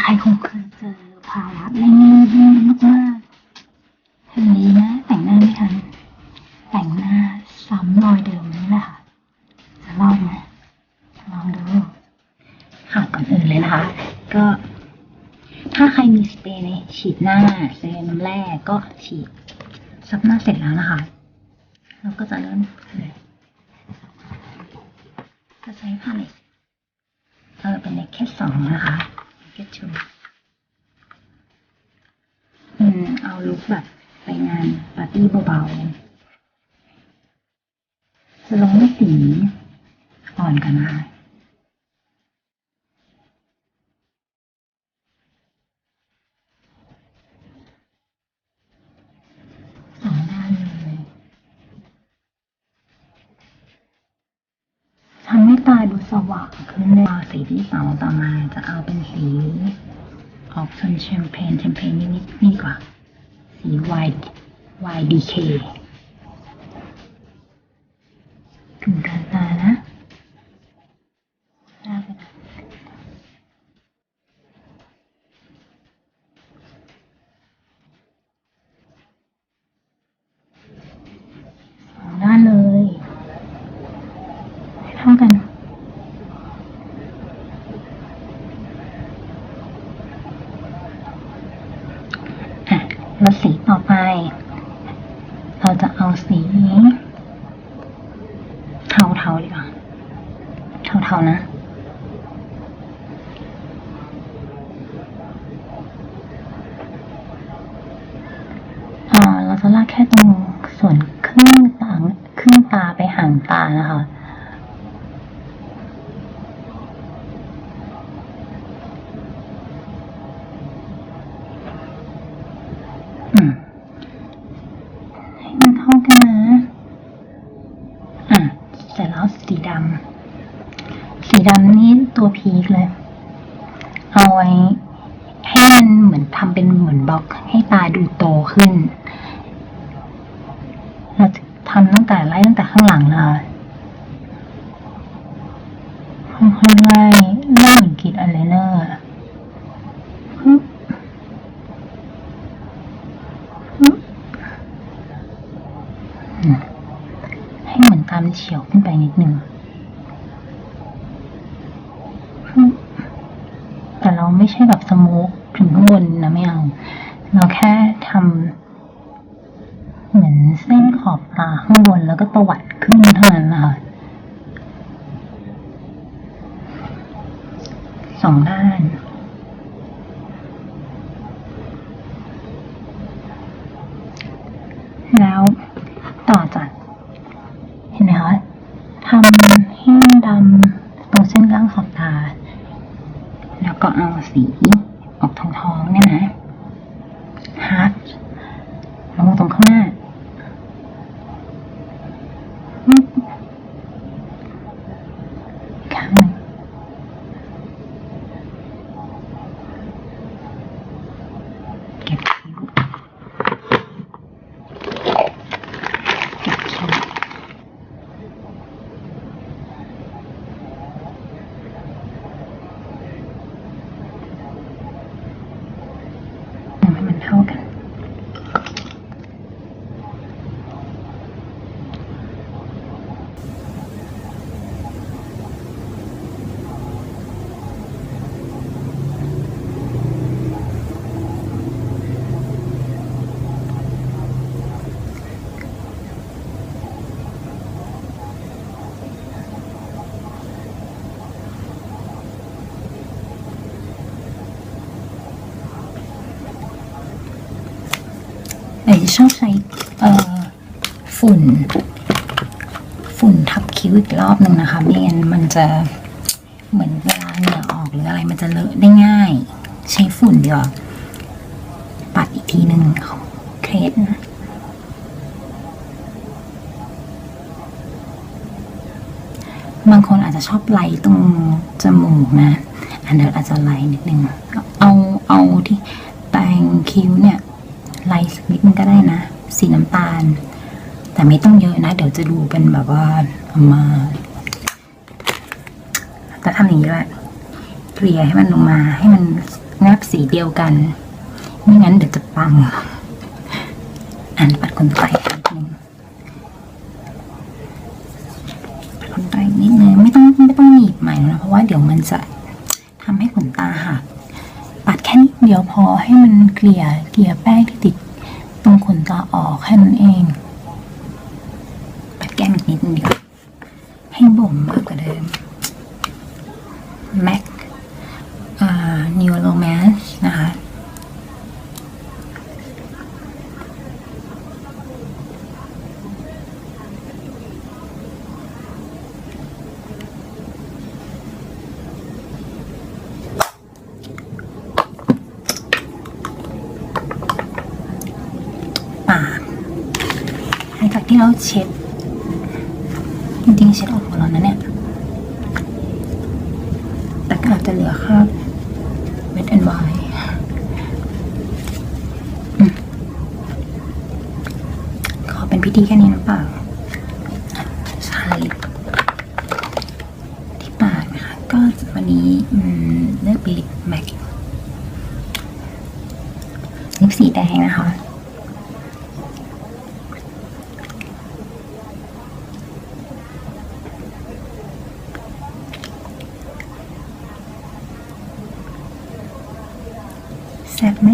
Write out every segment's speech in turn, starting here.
ใครๆคงเคยเจอภาวะเร่งรีบมากๆทีนี้นะ แต่งหน้าไม่ทัน แต่งหน้าซ้ำรอยเดิมนี่แหละค่ะ จะลองไหมลองดูค่ะก่อนอื่นเลยนะคะ ก็ ถ้าใครมีสเปรย์ในฉีดหน้าเซรั่มแรกก็ฉีดซับหน้าเสร็จแล้วนะคะ เราก็จะเริ่มเลยจะใช้พาเลตเออเป็นเล็กแค่สองนะคะ แค่ชูอืม เอาลุคแบบไปงานปาร์ตี้เบาๆจะลงไม่สีอ่อนกันนะคะ สองด้านเลยทำให้ ตาดูสว่างขึ้นเลยสีที่สองต่อมาจะเอาเป็นสี ออกโทนแชมเปญแชมเปญนิดนิดนี่กว่า สี Y YDK ถึงกางตานะน้าไปนะสองด้านเลย ให้เท่ากัน อะแล้วสีต่อไป เราจะเอาสี เทาเทาดีกว่าเทาๆนะ อ่า เราจะลากแค่ตรงส่วนครึ่งตาครึ่งตาไปห่างตานะคะ อืม ให้มันเท่ากันนะ อะ เสีดำ สีดำนี่ตัวพีคเลย เอาไว้ให้มันเหมือนทำเป็นเหมือนบล็อกให้ตาดูโตขึ้น เราจะทำตั้งแต่ไล่ตั้งแต่ข้างหลังเลยค่อยๆไล่ไล่เหมือนกิดอะไลเนอร์อะฮึบฮึบอืมให้เห มือนเฉียวขึ้นไปนิดนึงแต่เราไม่ใช่แบบสโมูกถึงข้างบนนะไม่เอา เราแค่ทำเหมือนเส้นขอบตาข้างบนแล้วก็ตวัดขึ้นเท่านั้นนะคะสองด้าน แล้วต่อจาก เห็นไหมคะทำให้ดำตรงเส้นกลางขอบตา แล้วก็เอาสีออกทองทองๆเนี่ยนะฮาร์ดลงตรงข้างหน้าอืมอีกข้างหนึ่งเก็บคิ้วเก็บคิ้วทำให้มันเท่ากัน เอ๋ชอบใช้ฝุ่น ฝุ่นทับคิ้วอีกรอบหนึ่งนะคะไม่งั้นมันจะเหมือนเวลาเหงื่อออกหรืออะไรมันจะเลอะได้ง่าย ใช้ฝุ่นดีกว่าปัดอีกทีหนึ่งเครสนะบางคนอาจจะชอบไล่ตรงจมูกนะ อันเดียวอาจจะไล่นิดนึง เอาเอาที่แปรงคิ้วเนี่ย ไล่สักนิดนึงก็ได้นะ สีน้ำตาล แต่ไม่ต้องเยอะนะ เดี๋ยวจะดูเป็นแบบว่าเอามาแต่ทำอย่างนี้แหละเกลี่ยให้มันลงมาให้มันแนบสีเดียวกันไม่งั้นเดี๋ยวจะปังอ่านปัดขนตาอันหนึ่งปัดขนตาอีกนิดนึงไม่ต้องไม่ต้องหนีบใหม่นะเพราะว่าเดี๋ยวมันจะทำให้ขนตาหักปัดแค่นิดเดียวพอให้มันเกลี่ยเกลี่ยแป้งที่ติด ตรงขนตาออกแค่นั้นเองปัดแก้มอีกนิดนึงดีกว่าให้บ่มมากกว่าเดิม MAC อ่า New Romance นะคะ ปากหลั งจากที่เราเช็ด จริงๆ เช็ดออกหมดแล้วนะเนี่ย แต่ก็อาจจะเหลือคราบเม็ดแอนไวขอเป็นพิธีแค่นี้นะเปล่าชาลิปที่ปากนะคะ ก็วันนี้เลือกเป็นลิปแม็กลิปสีแดงนะคะ แซ่บไหม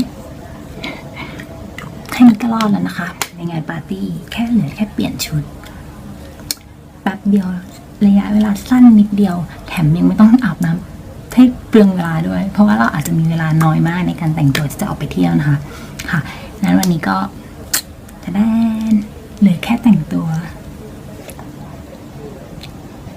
แค่นี้ก็รอดแล้วนะคะในงานปาร์ตี้แค่เหลือแค่เปลี่ยนชุด แป๊บเดียวระยะเวลาสั้นนิดเดียว แถมยังไม่ต้องอาบน้ำให้เปลืองเวลาด้วย เพราะว่าเราอาจจะมีเวลาน้อยมากในการแต่งตัวที่จะออกไปเที่ยวนะคะ ค่ะ นั้นวันนี้ก็จะได้เหลือแค่แต่งตัว